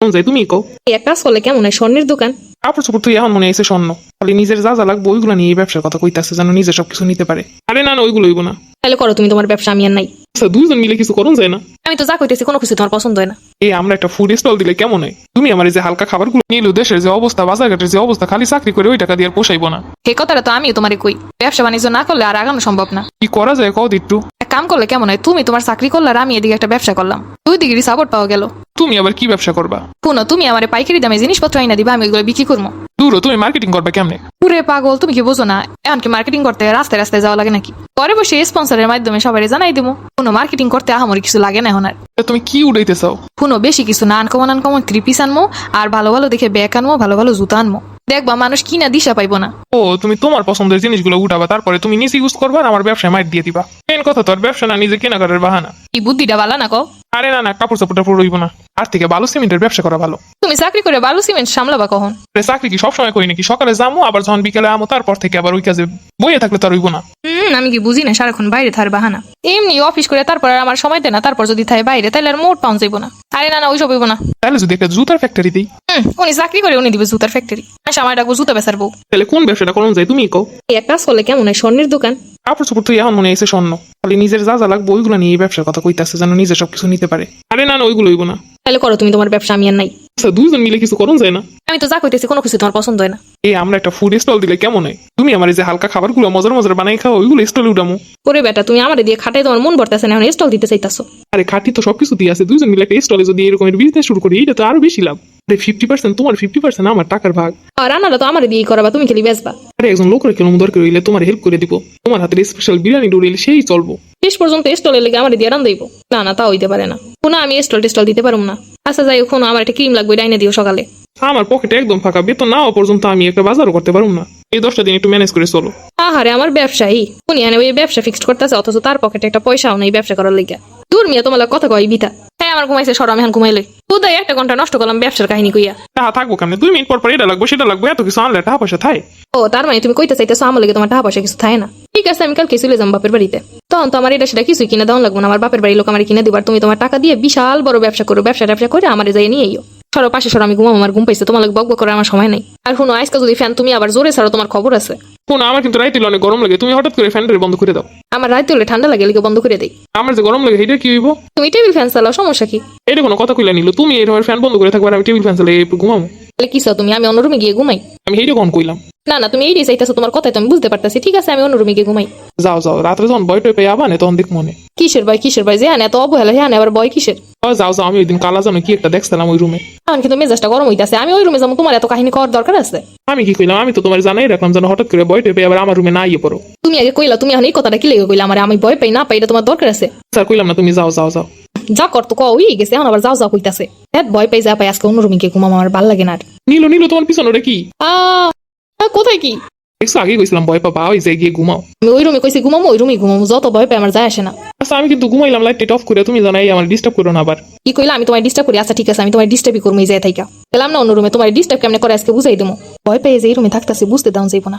কোন যাই তুমি কও। এই এক কাজ করলে কেমন হয়? স্বর্ণের দোকান। কাপড় চোপড় তুই এখন মনে আছে স্বর্ণ। খালি নিজের যা যা লাগবে ওইগুলো নিয়ে এই ব্যবসার কথা কইতাছে যেন নিজে সবকিছু নিতে পারে। আরে না না ওইগুলো হইব না। তাহলে করো তুমি তোমার ব্যবসা আমি আর নাই। আচ্ছা মিলে কিছু করুন যায় না। আমি তো যা কইতেছি কোনো কিছু তোমার পছন্দ হয় না। এই আমরা একটা ফুড স্টল দিলে কেমন হয়? তুমি আমার যে হালকা খাবারগুলো নিলো দেশের যে অবস্থা বাজারঘাটের যে অবস্থা খালি চাকরি করে ওই টাকা দিয়ে আর পোষাইবো না। এই কথাটা তো আমিও তোমারে কই। ব্যবসা বাণিজ্য না করলে আর আগানো সম্ভব না। কি করা যায় কও একটু। এক কাম করলে কেমন হয় তুমি তোমার চাকরি করলে আর আমি এদিকে একটা ব্যবসা করলাম। দুই দিকেরই সাপোর্ট পাওয়া গেল। তুমি আবার কি ব্যবসা করবা? পুনো তুমি আমার পাইকারি দামে জিনিসপত্র আইনা দিবা আমি বিক্রি করব দূরও তুমি মার্কেটিং করবা কেমনে? পুরে পাগল তুমি কি বোঝো না? এমনকি মার্কেটিং করতে রাস্তায় রাস্তায় যাওয়া লাগে নাকি? পরে বসে স্পন্সরের মাধ্যমে সবাই জানাই দেবো কোনো মার্কেটিং করতে আমার কিছু লাগে না এখন আর। তুমি কি উড়াইতে চাও কোনো বেশি কিছু না আনকমন আনকমন ত্রিপিস আনমো আর ভালো ভালো দেখে ব্যাগ আনমো ভালো ভালো জুতা আনব দেখবা মানুষ কিনা দিশা পাইবো না। ও তুমি তোমার পছন্দের জিনিসগুলো উঠাবা তারপরে তুমি নিজে ইউজ করবা আর আমার ব্যবসায় মাইট দিয়ে দিবা। মেন কথা তোর ব্যবসা না নিজে কেনাকাটার বাহানা। কি বুদ্ধিটা ভালো না কও? আরে না না কাপড় চাপড় টাপড় রইব না। আর থেকে ভালো সিমেন্টের ব্যবসা করা ভালো। তুমি চাকরি করে বালু সিমেন্ট সামলাবা কখন? আরে চাকরি কি সবসময় করি নাকি? সকালে যাব আবার যখন বিকেলে আমো তারপর থেকে আবার ওই কাজে বইয়ে থাকলে তার রইব না। হুম আমি কি বুঝি না সারাক্ষণ বাইরে থার বাহানা? এমনি অফিস করে তারপর আর আমার সময় দেয় না তারপর যদি থাকে বাইরে তাহলে আর মোট পাউন যাইবো না। আরে না না ওইসব হইব না। তাহলে যদি একটা জুতার ফ্যাক্টরি দিই। হুম উনি চাকরি করে উনি দিবে জুতার ফ্যাক্টরি আমার ডাকবো জুতা বেচার বউ। তাহলে কোন ব্যবসাটা করুন যায় তুমি কও। এই এক কাজ করলে কেমন হয়? স্বর্ণের দোকান। কাপড় চোপড় তুই এখন মনে হয়েছে স্বর্ণ। খালি নিজের যা যা লাগবে ওইগুলো নিয়ে এই ব্যবসার কথা কইতাছে যেন নিজে সবকিছু নিতে পারে। আরে না না ওইগুলো হইব না। তাহলে করো তুমি তোমার ব্যবসা আমি আর নাই। আচ্ছা দুইজন মিলে কিছু করুন যায় না? আমি তো যা কইতেছি কোনো কিছু তোমার পছন্দ হয় না। এই আমরা একটা ফুড স্টল দিলে কেমন হয়? তুমি আমার এই যে হালকা খাবারগুলো মজার মজার বানাই খাও ওইগুলো স্টলে উঠামো। করে বেটা তুমি আমার দিয়ে খাটাই তোমার মন ভরতেছে না এখন স্টক দিতে চাইতাছো। আরে খাটি তো সবকিছু দিয়ে আছে দুইজন মিলে একটা স্টলে যদি এরকমের বিজনেস শুরু করি এটা তো আরও বেশি লাভ। আরে ফিফটি পার্সেন্ট তোমার ফিফটি পার্সেন্ট আমার টাকার ভাগ। রান্নাটা তো আমার দিয়ে করাবা তুমি খালি বেচবা আরে একজন দরকার হইলে তোমার হেল্প করে দিব। তোমার হাতের স্পেশাল বিরিয়ানি ডুরিলে সেই চলবো। শেষ পর্যন্ত স্টলে লেগে আমার দিয়ে রান দেবো। না না তা হইতে পারে না। কোনো আমি স্টল টেস্টল দিতে পারব না। আচ্ছা যাই হোক আমার একটা ক্রিম লাগবে ডাইনে দিও সকালে। আমার পকেটে একদম ফাঁকা বেতন নাও পর্যন্ত আমি একটা বাজারও করতে পারব না। এই দশটা দিন একটু ম্যানেজ করে চলো। আহারে আমার ব্যবসায়ী। উনি এনে ওই ব্যবসা ফিক্সড করতেছে অথচ তার পকেটে একটা পয়সাও নেই ব্যবসা করার লেগে। দূর মিয়া তোমার কথা কয় বিতা। হ্যাঁ আমার ঘুমাইছে সর আমি এখন ঘুমাইলে কোথায় একটা ঘণ্টা নষ্ট করলাম ব্যবসার কাহিনী কইয়া। টাকা থাকব কেমনে? দুই মিনিট পর পর এটা লাগবে সেটা লাগবে এত কিছু আনলে টাকা পয়সা থাই ও তার মানে তুমি কইতে চাইতেছো আমার লেগে তোমার টাকা পয়সা কিছু থাকে না? ঠিক আছে আমি কালকে চলে যাম বাপের বাড়িতে। তখন তো আমার এটা সেটা কিছুই কিনে দেওয়া লাগবে না আমার বাপের বাড়ির লোক আমার কিনে দিবার তুমি তোমার টাকা দিয়ে বিশাল বড় ব্যবসা করো ব্যবসা ব্যবসা করে আমার যাই নিয়ে সরো পাশে সরো আমি ঘুমাম আমার ঘুম পাইছে তোমার বক বক করার আমার সময় নাই। আর শুনো আজকে যদি ফ্যান তুমি আবার জোরে ছাড়ো তোমার খবর আছে। কোন আমার কিন্তু রাইতে অনেক গরম লাগে তুমি হঠাৎ করে ফ্যানটা বন্ধ করে দাও। আমার রাইতে হলে ঠান্ডা লাগে লিগে বন্ধ করে দেই। আমার যে গরম লাগে এটা কি হইব? তুমি টেবিল ফ্যান চালাও সমস্যা কি? এটা কোনো কথা কইলা নিল তুমি এরকম ফ্যান বন্ধ করে থাকবে আর আমি টেবিল ফ্যান চালাই ঘুমাবো। তাহলে কি চাও তুমি? আমি অন্য রুমে গিয়ে ঘুমাই। আমি এইটা কখন কইলাম। না না তুমি এই চাইতেছো তোমার কথাই তো আমি বুঝতে পারতেছি। ঠিক আছে আমি অন্য রুমে গিয়ে ঘুমাই। যাও যাও রাত্রে যখন বয় টয় পেয়ে আবানে তখন দেখ মনে কিসের ভয় কিসের ভয় যে আনে এত অবহেলা হ্যাঁ আবার বয় কিসের? যাও যাও আমি ওই দিন কালা জানো কি একটা দেখছিলাম ওই রুমে এখন কিন্তু মেজাজটা গরম হইতাছে আমি ওই রুমে যাব তোমার এত কাহিনী করার দরকার আছে? আমি কি কইলাম আমি তো তোমার জানাই রাখলাম যেন হঠাৎ করে বয় পেয়ে আবার আমার রুমে না ইয়ে পড়ো। তুমি আগে কইলা তুমি এখন এই কথাটা কি লেগে কইলা? আমার আমি ভয় পাই না পাই এটা তোমার দরকার আছে। স্যার কইলাম না তুমি যাও যাও যাও। যা করতো ক ওই গেছে এখন আবার যাও যাও কইতাছে। হ্যাঁ ভয় পাই যা পাই আজকে অন্য রুমে গিয়ে ঘুমাম আমার ভালো লাগে না আর। নিল নিল তোমার পিছনে ওটা কি? আহ, কোথায় কি? দেখছ আগে কইছিলাম ভয় পাবা ওই যে গিয়ে ঘুমাও আমি ওই রুমে কইছি ঘুমামো ওই রুমে ঘুমামো যত ভয় পাই আমার যায় আসে না আচ্ছা আমি কিন্তু ঘুমাইলাম লাইট অফ করে তুমি জানাই আমার ডিস্টার্ব করো না আবার কি কইলা আমি তোমায় ডিস্টার্ব করি আচ্ছা ঠিক আছে আমি তোমায় ডিস্টার্বই করব এই যায় থাইকা গেলাম না অন্য রুমে তোমার ডিস্টার্ব কেমনে করে আজকে বুঝাই দেবো ভয় পেয়ে যে এই রুমে থাকতেছে বুঝতে দাও যাইব না